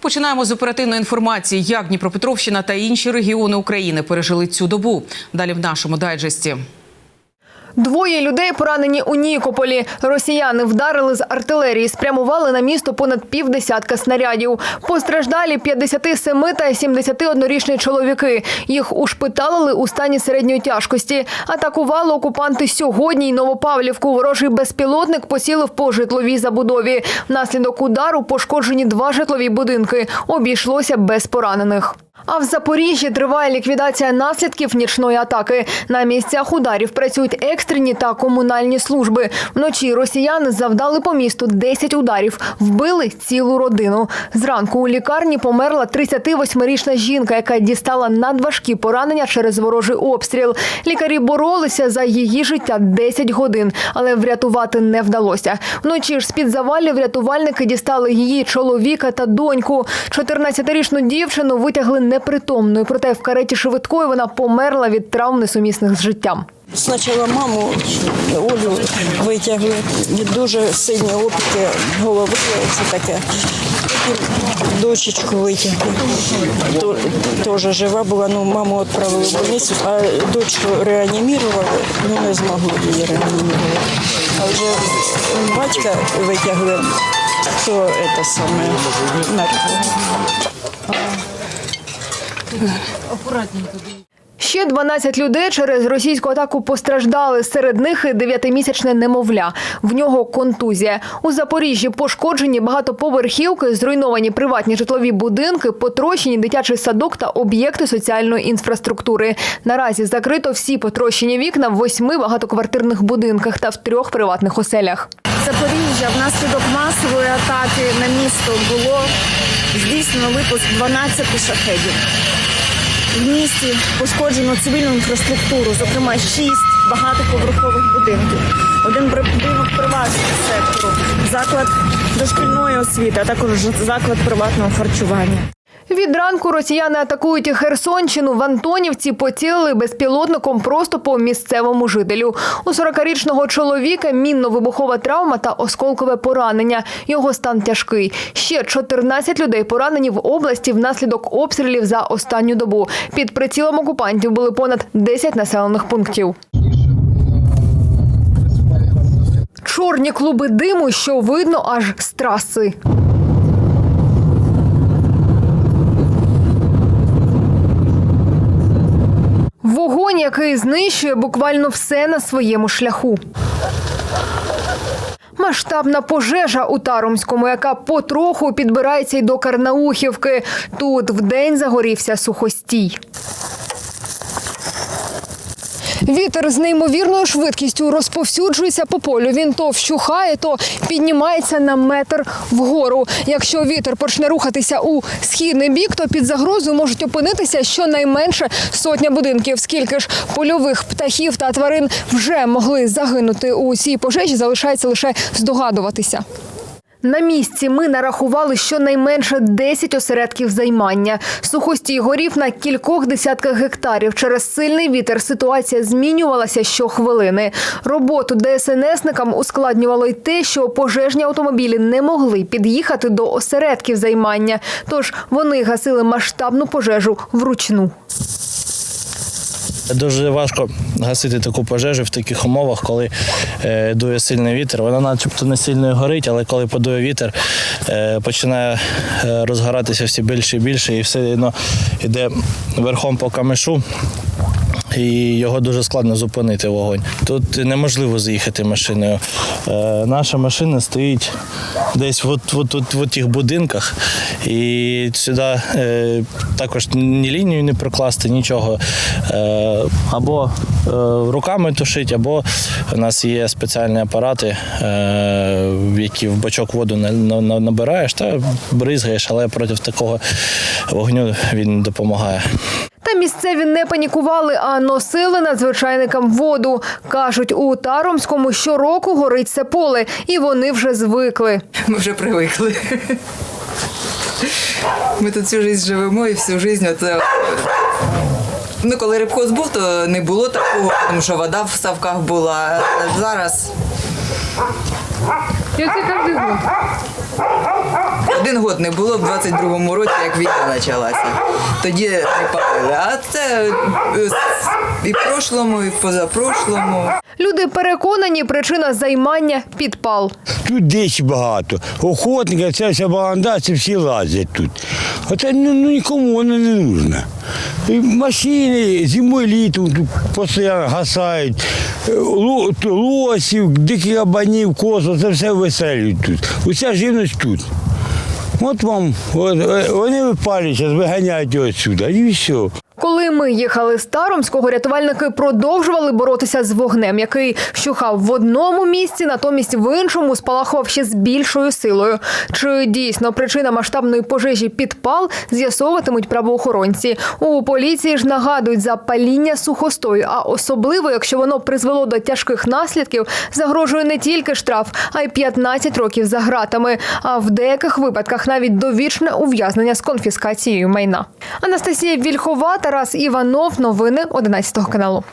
Починаємо з оперативної інформації, як Дніпропетровщина та інші регіони України пережили цю добу. Далі в нашому дайджесті. Двоє людей поранені у Нікополі. Росіяни вдарили з артилерії, спрямували на місто понад півдесятка снарядів. Постраждалі 57 та 71-річні чоловіки. Їх ушпиталили у стані середньої тяжкості. Атакували окупанти сьогодні й Новопавлівку. Ворожий безпілотник поцілив по житловій забудові. Внаслідок удару пошкоджені два житлові будинки. Обійшлося без поранених. А в Запоріжжі триває ліквідація наслідків нічної атаки. На місцях ударів працюють екстрені та комунальні служби. Вночі росіяни завдали по місту 10 ударів, вбили цілу родину. Зранку у лікарні померла 38-річна жінка, яка дістала надважкі поранення через ворожий обстріл. Лікарі боролися за її життя 10 годин, але врятувати не вдалося. Вночі ж з-під завалів рятувальники дістали її чоловіка та доньку. 14-річну дівчину витягли непритомною, проте в кареті швидкої вона померла від травм несумісних з життям. Спочатку маму Олю витягли від дуже сильні опіки голови, це таке. Дочечку витягли. Теж жива була, ну маму відправили в больницю, а дочку реанімували, ну не змогли її реанімувати. А вже батька витягли, то це саме мертвого. Ще 12 людей через російську атаку постраждали. Серед них і немовля. В нього контузія. У Запоріжжі пошкоджені багатоповерхівки, зруйновані приватні житлові будинки, потрощені дитячий садок та об'єкти соціальної інфраструктури. Наразі закрито всі потрощені вікна в восьми багатоквартирних будинках та в трьох приватних оселях. Запоріжжя внаслідок масової атаки на місто було здійснено випуск 12 шахедів. В місті пошкоджено цивільну інфраструктуру, зокрема 6 багатоповерхових будинків, один будинок приватного сектору, заклад дошкільної освіти, а також заклад приватного харчування. Від ранку росіяни атакують Херсонщину. В Антонівці поцілили безпілотником просто по місцевому жителю. У 40-річного чоловіка мінно-вибухова травма та осколкове поранення. Його стан тяжкий. Ще 14 людей поранені в області внаслідок обстрілів за останню добу. Під прицілом окупантів були понад 10 населених пунктів. Чорні клуби диму, що видно аж з траси. Вогонь, який знищує буквально все на своєму шляху. Масштабна пожежа у Таромському, яка потроху підбирається й до Карнаухівки. Тут вдень загорівся сухостій. Вітер з неймовірною швидкістю розповсюджується по полю. Він то вщухає, то піднімається на метр вгору. Якщо вітер почне рухатися у східний бік, то під загрозою можуть опинитися щонайменше сотня будинків. Скільки ж польових птахів та тварин вже могли загинути у цій пожежі, залишається лише здогадуватися. На місці ми нарахували щонайменше 10 осередків займання. Сухостій горів на кількох десятках гектарів. Через сильний вітер ситуація змінювалася щохвилини. Роботу ДСНСникам ускладнювало й те, що пожежні автомобілі не могли під'їхати до осередків займання. Тож вони гасили масштабну пожежу вручну. Дуже важко гасити таку пожежу в таких умовах, коли е, дує сильний вітер. Вона начебто не сильно горить, але коли подує вітер, е, починає е, розгоратися все більше і більше, і все одно йде верхом по камешу. І його дуже складно зупинити вогонь. Тут неможливо заїхати машиною. Е, наша машина стоїть десь от, от, от, в тих будинках, і сюди е, також ні лінію не прокласти, нічого. Е, або е, руками тушить, або у нас є спеціальні апарати, е, які в бачок воду на- на- на- набираєш та бризгаєш, але проти такого вогню він допомагає. Місцеві не панікували, а носили надзвичайникам воду. Кажуть, у Таромському щороку горить це поле, і вони вже звикли. Ми вже привикли. Ми тут всю життя живемо і всю життя оце. Ну, коли рибхоз був, то не було такого, тому що вода в ставках була. Зараз І оце кожен год. один год не було в 22-му році, як війна почалася. Тоді не палили. А це е, і в прошлому, і в позапрошлому. Люди переконані, причина займання підпал. Тут дичі багато. Охотники, ця вся баланда, це всі лазять тут. Оце ну, ну, нікому воно не нужно. І машини зимою літом тут постійно гасають. Лосів, диких кабанів, козу, це все веселюють тут. Уся живність тут. От вам, от, е, вони випалюють, виганяють його сюди, і все. Коли ми їхали з Таромського, рятувальники продовжували боротися з вогнем, який вщухав в одному місці, натомість в іншому спалахував ще з більшою силою. Чи дійсно причина масштабної пожежі підпал з'ясовуватимуть правоохоронці? У поліції ж нагадують за паління сухостою, а особливо, якщо воно призвело до тяжких наслідків, загрожує не тільки штраф, а й 15 років за ґратами. А в деяких випадках навіть довічне ув'язнення з конфіскацією майна. Анастасія Вільхова, Тарас Іванов. Новини 11 каналу.